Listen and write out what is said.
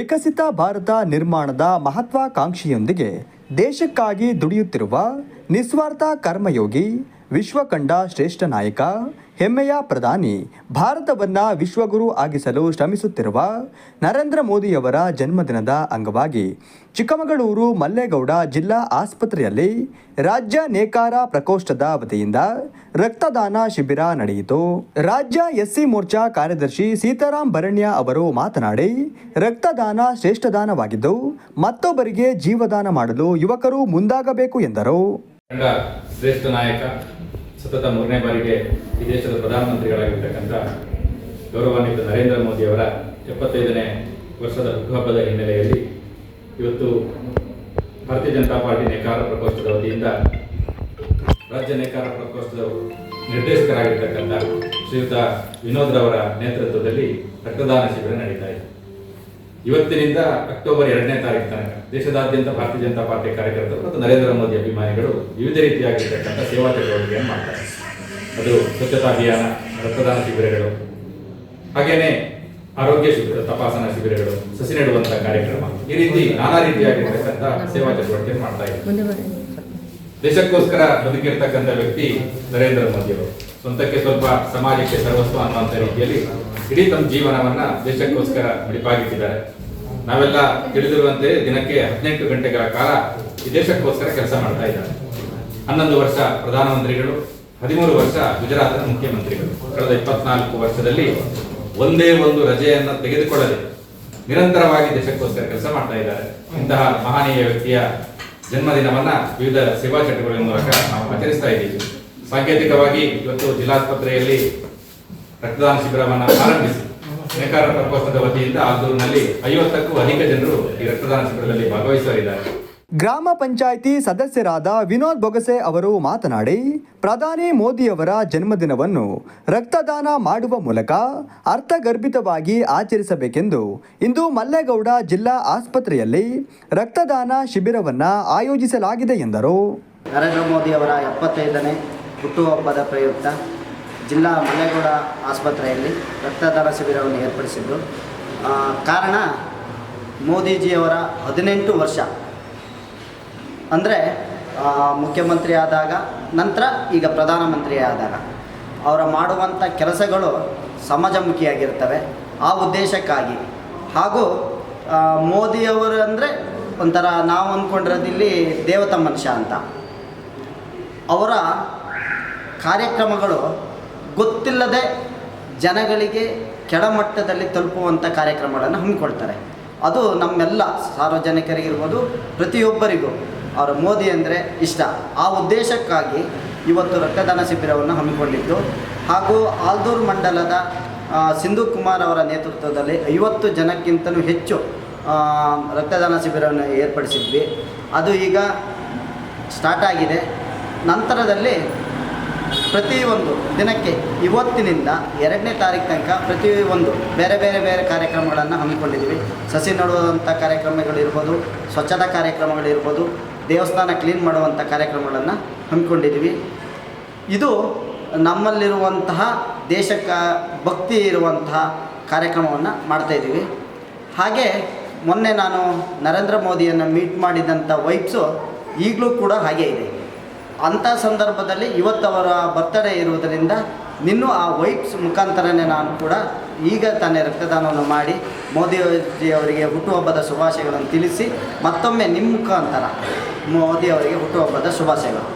ವಿಕಸಿತ ಭಾರತ ನಿರ್ಮಾಣದ ಮಹತ್ವಾಕಾಂಕ್ಷೆಯೊಂದಿಗೆ ದೇಶಕ್ಕಾಗಿ ದುಡಿಯುತ್ತಿರುವ ನಿಸ್ವಾರ್ಥ ಕರ್ಮಯೋಗಿ ವಿಶ್ವ ಕಂಡ ಶ್ರೇಷ್ಠ ನಾಯಕ, ಹೆಮ್ಮೆಯ ಪ್ರಧಾನಿ, ಭಾರತವನ್ನ ವಿಶ್ವಗುರು ಆಗಿಸಲು ಶ್ರಮಿಸುತ್ತಿರುವ ನರೇಂದ್ರ ಮೋದಿಯವರ ಜನ್ಮದಿನದ ಅಂಗವಾಗಿ ಚಿಕ್ಕಮಗಳೂರು ಮಲ್ಲೇಗೌಡ ಜಿಲ್ಲಾ ಆಸ್ಪತ್ರೆಯಲ್ಲಿ ರಾಜ್ಯ ನೇಕಾರ ಪ್ರಕೋಷ್ಠದ ವತಿಯಿಂದ ರಕ್ತದಾನ ಶಿಬಿರ ನಡೆಯಿತು. ರಾಜ್ಯ ಎಸ್ಸಿ ಮೋರ್ಚಾ ಕಾರ್ಯದರ್ಶಿ ಸೀತಾರಾಮ್ ಭರಣ್ಯ ಅವರು ಮಾತನಾಡಿ, ರಕ್ತದಾನ ಶ್ರೇಷ್ಠದಾನವಾಗಿದ್ದು ಮತ್ತೊಬ್ಬರಿಗೆ ಜೀವದಾನ ಮಾಡಲು ಯುವಕರು ಮುಂದಾಗಬೇಕು ಎಂದರು. ಕಂಡ ಶ್ರೇಷ್ಠ ನಾಯಕ, ಸತತ ಮೂರನೇ ಬಾರಿಗೆ ಈ ದೇಶದ ಪ್ರಧಾನಮಂತ್ರಿಗಳಾಗಿರ್ತಕ್ಕಂಥ ಗೌರವಾನ್ವಿತ ನರೇಂದ್ರ ಮೋದಿ ಅವರ ಎಪ್ಪತ್ತೈದನೇ ವರ್ಷದ ಹುಟ್ಟುಹಬ್ಬದ ಹಿನ್ನೆಲೆಯಲ್ಲಿ ಇವತ್ತು ಭಾರತೀಯ ಜನತಾ ಪಾರ್ಟಿ ನೇಕಾರ ಪ್ರಕೋಷ್ಠದ ವತಿಯಿಂದ ರಾಜ್ಯ ನೇಕಾರ ಪ್ರಕೋಷ್ಠದ ನಿರ್ದೇಶಕರಾಗಿರ್ತಕ್ಕಂಥ ಶ್ರೀಯುತ ವಿನೋದ್ರವರ ನೇತೃತ್ವದಲ್ಲಿ ರಕ್ತದಾನ ಶಿಬಿರ ನಡೀತಾ ಇದೆ. ಇವತ್ತಿನಿಂದ ಅಕ್ಟೋಬರ್ ಎರಡನೇ ತಾರೀಕು ತನಕ ದೇಶದಾದ್ಯಂತ ಭಾರತೀಯ ಜನತಾ ಪಾರ್ಟಿ ಕಾರ್ಯಕರ್ತರು ಮತ್ತು ನರೇಂದ್ರ ಮೋದಿ ಅಭಿಮಾನಿಗಳು ವಿವಿಧ ರೀತಿಯಾಗಿರ್ತಕ್ಕಂಥ ಸೇವಾ ಚಟುವಟಿಕೆಯನ್ನು ಮಾಡ್ತಾರೆ. ಅದು ಸ್ವಚ್ಛತಾ ಅಭಿಯಾನ ರಕ್ತದಾನ ಶಿಬಿರಗಳು ಹಾಗೇನೆ ಆರೋಗ್ಯ ಶಿಬಿರ ತಪಾಸಣಾ ಶಿಬಿರಗಳು ಸಸಿ ನೆಡುವಂತಹ ಕಾರ್ಯಕ್ರಮ ಈ ರೀತಿ ನಾನಾ ರೀತಿಯಾಗಿರ್ತಕ್ಕಂಥ ಸೇವಾ ಚಟುವಟಿಕೆ ಮಾಡ್ತಾ ಇದ್ದಾರೆ. ದೇಶಕ್ಕೋಸ್ಕರ ಬದುಕಿರ್ತಕ್ಕಂಥ ವ್ಯಕ್ತಿ ನರೇಂದ್ರ ಮೋದಿ ಅವರು. ಸ್ವಂತಕ್ಕೆ ಸ್ವಲ್ಪ ಸಮಾಜಕ್ಕೆ ಸರ್ವಸ್ವ ಅನ್ನುವಂಥ ರೀತಿಯಲ್ಲಿ ಇಡೀ ತಮ್ಮ ಜೀವನವನ್ನ ದೇಶಕ್ಕೋಸ್ಕರ ಮುಡಿಪಾಗಿಟ್ಟಿದ್ದಾರೆ ನಾವೆಲ್ಲ ತಿಳಿದಿರುವಂತೆ ದಿನಕ್ಕೆ ಹದಿನೆಂಟು ಗಂಟೆಗಳ ಕಾಲ ಈ ದೇಶಕ್ಕೋಸ್ಕರ ಕೆಲಸ ಮಾಡ್ತಾ ಇದ್ದಾರೆ. ಹನ್ನೊಂದು ವರ್ಷ ಪ್ರಧಾನಮಂತ್ರಿಗಳು, ಹದಿಮೂರು ವರ್ಷ ಗುಜರಾತ್ನ ಮುಖ್ಯಮಂತ್ರಿಗಳು. ಕಳೆದ ಇಪ್ಪತ್ನಾಲ್ಕು ವರ್ಷದಲ್ಲಿ ಒಂದೇ ಒಂದು ರಜೆಯನ್ನು ತೆಗೆದುಕೊಳ್ಳದೆ ನಿರಂತರವಾಗಿ ದೇಶಕ್ಕೋಸ್ಕರ ಕೆಲಸ ಮಾಡ್ತಾ ಇದ್ದಾರೆ. ಇಂತಹ ಮಹನೀಯ ವ್ಯಕ್ತಿಯ ಜನ್ಮದಿನವನ್ನ ವಿವಿಧ ಸೇವಾ ಚಟುವಟಿಕೆಗಳ ಮೂಲಕ ನಾವು ಆಚರಿಸ್ತಾ ಇದ್ದೀವಿ. ಸಾಂಕೇತಿಕವಾಗಿ ಇವತ್ತು ಜಿಲ್ಲಾಸ್ಪತ್ರೆಯಲ್ಲಿ ರಕ್ತದಾನ ಶಿಬಿರವನ್ನು ಆರಂಭಿಸಿ. ನೇಕಾರ ಪ್ರಕೋಷ್ಠದ ವತಿಯಿಂದ ಆದೂರಿನಲ್ಲಿ ಐವತ್ತಕ್ಕೂ ಅಧಿಕ ಜನರು ಈ ರಕ್ತದಾನ ಶಿಬಿರದಲ್ಲಿ ಭಾಗವಹಿಸಲಿದ್ದಾರೆ ಗ್ರಾಮ ಪಂಚಾಯಿತಿ ಸದಸ್ಯರಾದ ವಿನೋದ್ ಬೊಗಸೆ ಅವರು ಮಾತನಾಡಿ ಪ್ರಧಾನಿ ಮೋದಿಯವರ ಜನ್ಮದಿನವನ್ನು ರಕ್ತದಾನ ಮಾಡುವ ಮೂಲಕ ಅರ್ಥಗರ್ಭಿತವಾಗಿ ಆಚರಿಸಬೇಕೆಂದು ಇಂದು ಮಲ್ಲೇಗೌಡ ಜಿಲ್ಲಾ ಆಸ್ಪತ್ರೆಯಲ್ಲಿ ರಕ್ತದಾನ ಶಿಬಿರವನ್ನು ಆಯೋಜಿಸಲಾಗಿದೆ ಎಂದರು. ನರೇಂದ್ರ ಮೋದಿಯವರ ಎಪ್ಪತ್ತೈದನೇ ಹುಟ್ಟುಹಬ್ಬದ ಪ್ರಯುಕ್ತ ಜಿಲ್ಲಾ ಮಲೆಗೌಡ ಆಸ್ಪತ್ರೆಯಲ್ಲಿ ರಕ್ತದಾನ ಶಿಬಿರವನ್ನು ಏರ್ಪಡಿಸಿದ್ದು. ಕಾರಣ ಮೋದಿಜಿಯವರ ಹದಿನೆಂಟು ವರ್ಷ. ಅಂದರೆ ಮುಖ್ಯಮಂತ್ರಿ ಆದಾಗ, ನಂತರ ಈಗ ಪ್ರಧಾನಮಂತ್ರಿ ಆದಾಗ. ಅವರ ಮಾಡುವಂಥ ಕೆಲಸಗಳು ಸಮಾಜಮುಖಿಯಾಗಿರ್ತವೆ. ಆ ಉದ್ದೇಶಕ್ಕಾಗಿ. ಹಾಗೂ ಮೋದಿಯವರು ಅಂದರೆ ಒಂಥರ ನಾವು ಅಂದ್ಕೊಂಡಿರೋದಿಲ್ಲಿ ದೇವತಾ ಮನುಷ್ಯ ಅಂತ ಅವರ ಕಾರ್ಯಕ್ರಮಗಳು ಗೊತ್ತಿಲ್ಲದೆ ಜನಗಳಿಗೆ ಕೆಳಮಟ್ಟದಲ್ಲಿ ತಲುಪುವಂಥ ಕಾರ್ಯಕ್ರಮಗಳನ್ನು ಹಮ್ಮಿಕೊಳ್ತಾರೆ. ಅದು ನಮ್ಮೆಲ್ಲ ಸಾರ್ವಜನಿಕರಿಗಿರ್ಬೋದು, ಪ್ರತಿಯೊಬ್ಬರಿಗೂ ಅವರ ಮೋದಿ ಅಂದರೆ ಇಷ್ಟ. ಆ ಉದ್ದೇಶಕ್ಕಾಗಿ ಇವತ್ತು ರಕ್ತದಾನ ಶಿಬಿರವನ್ನು ಹಮ್ಮಿಕೊಂಡಿದ್ದು. ಹಾಗೂ ಆಲ್ದೂರು ಮಂಡಲದ ಸಿಂಧು ಕುಮಾರ್ ಅವರ ನೇತೃತ್ವದಲ್ಲಿ ಐವತ್ತು ಜನಕ್ಕಿಂತಲೂ ಹೆಚ್ಚು ರಕ್ತದಾನ ಶಿಬಿರವನ್ನು ಏರ್ಪಡಿಸಿದ್ವಿ. ಅದು ಈಗ ಸ್ಟಾರ್ಟ್ ಆಗಿದೆ. ನಂತರದಲ್ಲಿ ಪ್ರತಿಯೊಂದು ದಿನಕ್ಕೆ ಇವತ್ತಿನಿಂದ ಎರಡನೇ ತಾರೀಕು ತನಕ ಪ್ರತಿಯೊಂದು ಬೇರೆ ಬೇರೆ ಬೇರೆ ಕಾರ್ಯಕ್ರಮಗಳನ್ನು ಹಮ್ಮಿಕೊಂಡಿದ್ದೀವಿ. ಸಸಿ ನೆಡುವಂಥ ಕಾರ್ಯಕ್ರಮಗಳಿರ್ಬೋದು ಸ್ವಚ್ಛತಾ ಕಾರ್ಯಕ್ರಮಗಳಿರ್ಬೋದು ದೇವಸ್ಥಾನ ಕ್ಲೀನ್ ಮಾಡುವಂಥ ಕಾರ್ಯಕ್ರಮಗಳನ್ನು ಹಮ್ಮಿಕೊಂಡಿದ್ದೀವಿ. ಇದು ನಮ್ಮಲ್ಲಿರುವಂತಹ ದೇಶಕ್ಕೆ ಭಕ್ತಿ ಇರುವಂತಹ ಕಾರ್ಯಕ್ರಮವನ್ನು ಮಾಡ್ತಾಯಿದ್ದೀವಿ ಹಾಗೆ ಮೊನ್ನೆ ನಾನು ನರೇಂದ್ರ ಮೋದಿಯನ್ನು ಮೀಟ್ ಮಾಡಿದಂಥ ವೈಬ್ಸು ಈಗಲೂ ಕೂಡ ಹಾಗೇ ಇದೆ. ಅಂಥ ಸಂದರ್ಭದಲ್ಲಿ ಇವತ್ತವರ ಬರ್ತಡೇ ಇರುವುದರಿಂದ ನಿನ್ನೂ ಆ ವೈಪ್ಸ್ ಮುಖಾಂತರನೇ ನಾನು ಕೂಡ ಈಗ ತಾನೇ ರಕ್ತದಾನವನ್ನು ಮಾಡಿ ಮೋದಿಜಿ ಅವರಿಗೆ ಹುಟ್ಟುಹಬ್ಬದ ಶುಭಾಶಯಗಳನ್ನು ತಿಳಿಸಿ ಮತ್ತೊಮ್ಮೆ ನಿಮ್ಮ ಮುಖಾಂತರ ಮೋದಿಯವರಿಗೆ ಹುಟ್ಟುಹಬ್ಬದ ಶುಭಾಶಯಗಳು.